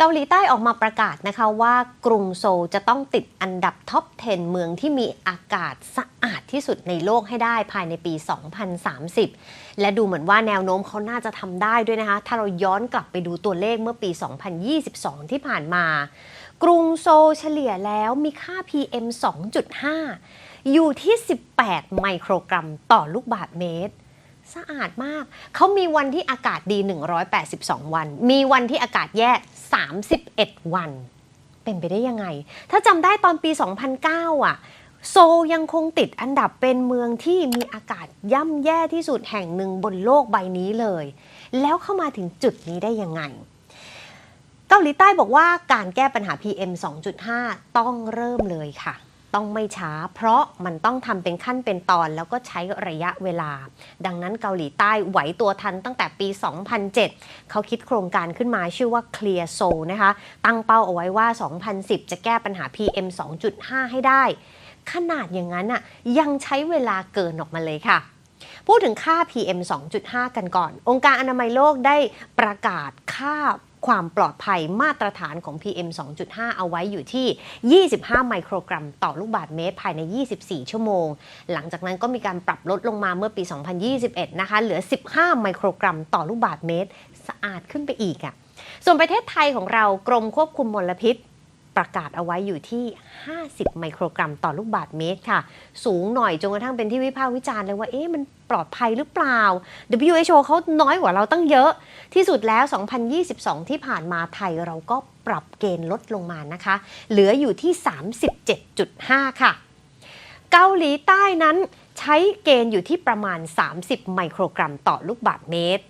เกาหลีใต้ออกมาประกาศนะคะว่ากรุงโซลจะต้องติดอันดับท็อป 10 เมืองที่มีอากาศสะอาดที่สุดในโลกให้ได้ภายในปี 2030 และดูเหมือนว่าแนวโน้มเขาน่าจะทำได้ด้วยนะคะ ถ้าเราย้อนกลับไปดูตัวเลขเมื่อปี 2022 ที่ผ่านมา กรุงโซลเฉลี่ยแล้วมีค่า PM 2.5 อยู่ที่ 18 ไมโครกรัมต่อลูกบาศก์เมตร สะอาดมาก เขามีวันที่อากาศดี 182 วัน มีวันที่อากาศแย่ 31 วัน เป็นไปได้ยังไง ถ้าจำได้ตอนปี 2009 อะ โซยังคงติดอันดับเป็นเมืองที่มีอากาศย่ำแย่ที่สุดแห่งหนึ่งบนโลกใบนี้เลย แล้วเข้ามาถึงจุดนี้ได้ยังไงเกาหลีใต้บอกว่าการแก้ปัญหา PM 2.5 ต้องเริ่มเลยค่ะ ต้องไม่ช้า เพราะมันต้องทำเป็นขั้นเป็นตอนแล้วก็ใช้ระยะเวลา ดังนั้นเกาหลีใต้ไหวตัวทันตั้งแต่ปี 2007 เขาคิดโครงการขึ้นมาชื่อว่า Clear Soul นะคะ ตั้งเป้าเอาไว้ว่า 2010 จะแก้ปัญหา PM 2.5 ให้ได้ ขนาดอย่างนั้นอะยังใช้เวลาเกินออกมาเลยค่ะพูดถึงค่า PM 2.5 กันก่อน องค์การอนามัยโลกได้ประกาศค่า ความปลอดภัยมาตรฐานของ PM 2.5 เอาไว้อยู่ที่ 25 ไมโครกรัมต่อลูกบาศก์เมตรภายใน 24 ชั่วโมง หลังจากนั้นก็มีการปรับลดลงมาเมื่อปี 2021 นะคะ เหลือ 15 ไมโครกรัมต่อลูกบาศก์เมตร สะอาดขึ้นไปอีกอะ่ะ ส่วนประเทศไทยของเรากรมควบคุมมลพิษประกาศเอาไว้อยู่ที่ 50 ไมโครกรัมต่อลูกบาศก์เมตรค่ะ สูงหน่อยจนกระทั่งเป็นที่วิพากษ์วิจารณ์เลยว่า เอ๊ะ มันปลอดภัยหรือเปล่า WHO เขาน้อยกว่าเราตั้งเยอะ ที่สุดแล้ว 2022 ที่ผ่านมาไทยเราก็ปรับเกณฑ์ลดลงมานะคะ เหลืออยู่ที่ 37.5 ค่ะ เกาหลีใต้นั้นใช้เกณฑ์อยู่ที่ประมาณ 30 ไมโครกรัมต่อลูกบาศก์เมตร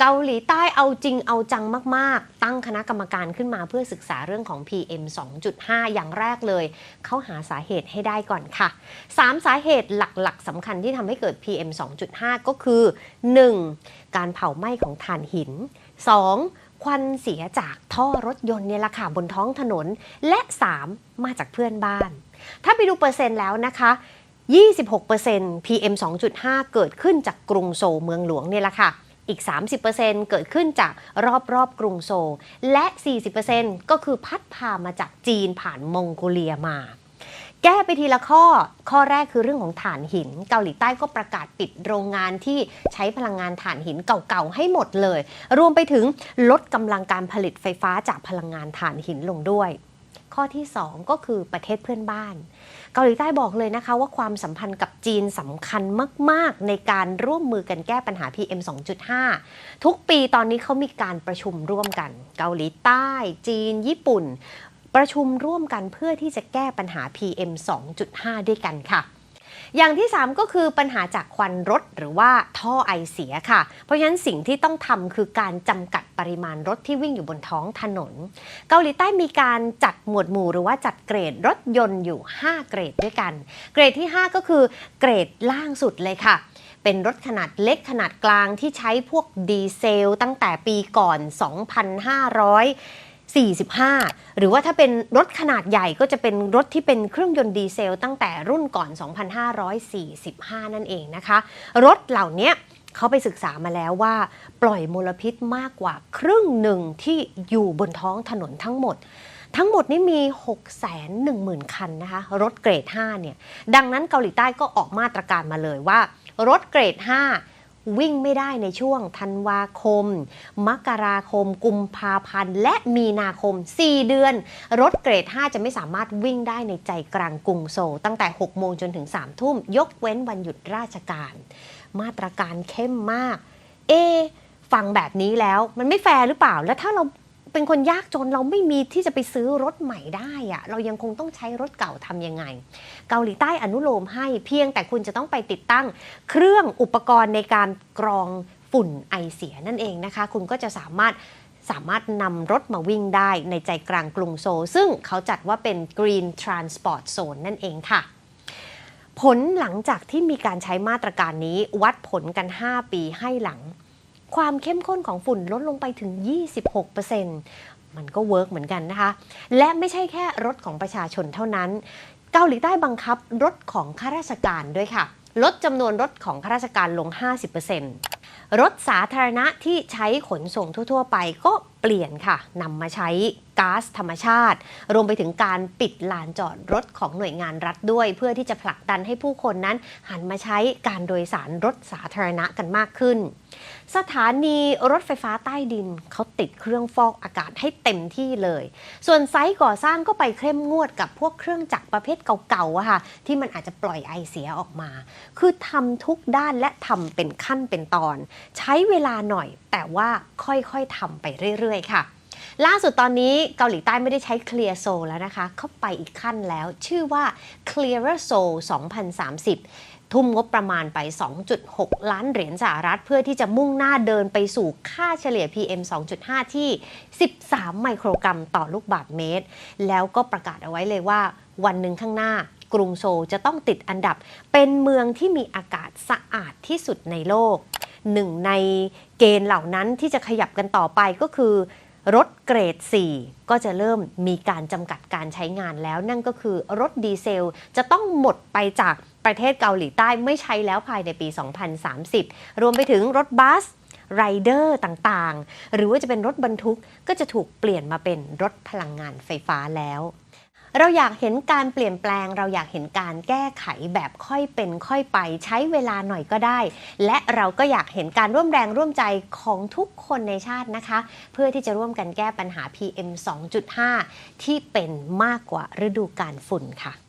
เกาหลีใต้เอาจริงเอาจังมาก ๆ ตั้งคณะกรรมการขึ้นมาเพื่อศึกษาเรื่องของ PM 2.5 อย่างแรกเลย เขาหาสาเหตุให้ได้ก่อนค่ะ 3 สาเหตุหลัก ๆสำคัญที่ทำให้เกิด PM 2.5 ก็คือ 1. การเผาไหม้ของถ่านหิน 2. ควันเสียจากท่อรถยนต์เนี่ยละค่ะบนท้องถนน และ 3. มาจากเพื่อนบ้าน ถ้าไปดูเปอร์เซ็นต์แล้วนะคะ26% PM 2.5 เกิดขึ้นจากกรุงโซลเมืองหลวงเนี่ยแหละค่ะ อีก 30%เกิดขึ้นจากรอบๆกรุงโซลและ 40%ก็คือพัดพามาจากจีนผ่านมองโกเลียมา แก้ไปทีละข้อ ข้อแรกคือเรื่องของถ่านหิน เกาหลีใต้ก็ประกาศปิดโรงงานที่ใช้พลังงานถ่านหินเก่าๆให้หมดเลย รวมไปถึงลดกำลังการผลิตไฟฟ้าจากพลังงานถ่านหินลงด้วย ข้อที่ 2 ก็คือประเทศเพื่อนบ้าน เกาหลีใต้บอกเลยนะคะว่าความสัมพันธ์กับจีนสำคัญมาก ๆ ในการร่วมมือกันแก้ปัญหา PM 2.5 ทุกปีตอนนี้เขามีการประชุมร่วมกัน เกาหลีใต้ จีน ญี่ปุ่น ประชุมร่วมกันเพื่อที่จะแก้ปัญหา PM 2.5 ด้วยกันค่ะ อย่างที่ 3 ก็คือปัญหาจากควันรถหรือว่าท่อไอเสียค่ะ เพราะฉะนั้นสิ่งที่ต้องทำคือการจำกัดปริมาณรถที่วิ่งอยู่บนท้องถนน เกาหลีใต้มีการจัดหมวดหมู่หรือว่าจัดเกรดรถยนต์อยู่ 5 เกรดด้วยกัน เกรดที่ 5 ก็คือเกรดล่างสุดเลยค่ะเป็นรถขนาดเล็กขนาดกลางที่ใช้พวกดีเซลตั้งแต่ปีก่อน 45 หรือว่าถ้าเป็นรถขนาดใหญ่ก็จะเป็นรถที่เป็นเครื่องยนต์ดีเซล ตั้งแต่รุ่นก่อน 2,545 นั่นเองนะคะ รถเหล่านี้เขาไปศึกษามาแล้วว่า ปล่อยมลพิษมากกว่าครึ่งหนึ่งที่อยู่บนท้องถนนทั้งหมด ทั้งหมดนี้มี 6 1 0 0 0 0 คันนะคะ รถเกรด 5 เนี่ย ดังนั้นเกาหลีใต้ก็ออกมาตรการมาเลยว่า รถเกรด 5 วิ่งไม่ได้ในช่วงธันวาคม มกราคม กุมภาพันธ์ และมีนาคม 4 เดือน รถเกรด 5 จะไม่สามารถวิ่งได้ในใจกลางกรุงโซลตั้งแต่ 6 โมงจนถึง 3 ทุ่ม ยกเว้นวันหยุดราชการ มาตรการเข้มมาก เอฟังแบบนี้แล้วมันไม่แฟร์หรือเปล่า แล้วถ้าเรา เป็นคนยากจนเราไม่มีที่จะไปซื้อรถใหม่ได้อะเรายังคงต้องใช้รถเก่าทำยังไง เกาหลีใต้อนุโลมให้เพียงแต่คุณจะต้องไปติดตั้ง เครื่องอุปกรณ์ในการกรองฝุ่นไอเสียนั่นเองนะคะ คุณก็จะสามารถสามารถนำรถมาวิ่งได้ในใจกลางกรุงโซลซึ่งเขาจัดว่าเป็น Green Transport Zone นั่นเองค่ะ ผลหลังจากที่มีการใช้มาตรการนี้วัดผลกัน 5 ปีให้หลัง ความเข้มข้นของฝุ่นลดลงไปถึง 26%มันก็เวิร์กเหมือนกันนะคะ และไม่ใช่แค่รถของประชาชนเท่านั้น เกาหลีใต้บังคับรถของข้าราชการด้วยค่ะ ลดจำนวนรถของข้าราชการลง 50%รถสาธารณะที่ใช้ขนส่งทั่ว ๆ ไปก็ เปลี่ยนค่ะนำมาใช้ก๊าซธรรมชาติ รวมไปถึงการปิดลานจอดรถของหน่วยงานรัฐด้วย เพื่อที่จะผลักดันให้ผู้คนนั้นหันมาใช้การโดยสารรถสาธารณะกันมากขึ้น สถานีรถไฟฟ้าใต้ดินเขาติดเครื่องฟอกอากาศให้เต็มที่เลย ส่วนไซต์ก่อสร้างก็ไปเข้มงวดกับพวกเครื่องจักรประเภทเก่าๆอะค่ะที่มันอาจจะปล่อยไอเสียออกมา คือทำทุกด้านและทำเป็นขั้นเป็นตอน ใช้เวลาหน่อย แต่ว่าค่อยๆทำไปเรื่อยๆ ค่ะ ล่าสุดตอนนี้เกาหลีใต้ไม่ได้ใช้ Clear Soul แล้วนะคะ เข้าไปอีกขั้นแล้วชื่อว่า Clearer Soul 2030 ทุ่มงบประมาณไป 2.6 ล้านเหรียญสหรัฐ เพื่อที่จะมุ่งหน้าเดินไปสู่ค่าเฉลี่ย PM 2.5 ที่ 13 ไมโครกรัมต่อลูกบาศก์เมตร แล้วก็ประกาศเอาไว้เลยว่าวันหนึ่งข้างหน้า กรุงโซลจะต้องติดอันดับ เป็นเมืองที่มีอากาศสะอาดที่สุดในโลก หนึ่งในเกณฑ์เหล่านั้นที่จะขยับกันต่อไปก็คือ รถเกรด 4 ก็จะเริ่มมีการจำกัดการใช้งานแล้ว นั่นก็คือรถดีเซลจะต้องหมดไปจากประเทศเกาหลีใต้ไม่ใช้แล้วภายในปี 2030 รวมไปถึงรถบัสไรเดอร์ต่างๆ หรือว่าจะเป็นรถบรรทุกก็จะถูกเปลี่ยนมาเป็นรถพลังงานไฟฟ้าแล้ว เราอยากเห็นการเปลี่ยนแปลง เราอยากเห็นการแก้ไขแบบค่อยเป็นค่อยไป ใช้เวลาหน่อยก็ได้ และเราก็อยากเห็นการร่วมแรงร่วมใจของทุกคนในชาตินะคะ เพื่อที่จะร่วมกันแก้ปัญหา PM 2.5 ที่เป็นมากกว่าฤดูกาลฝุ่นค่ะ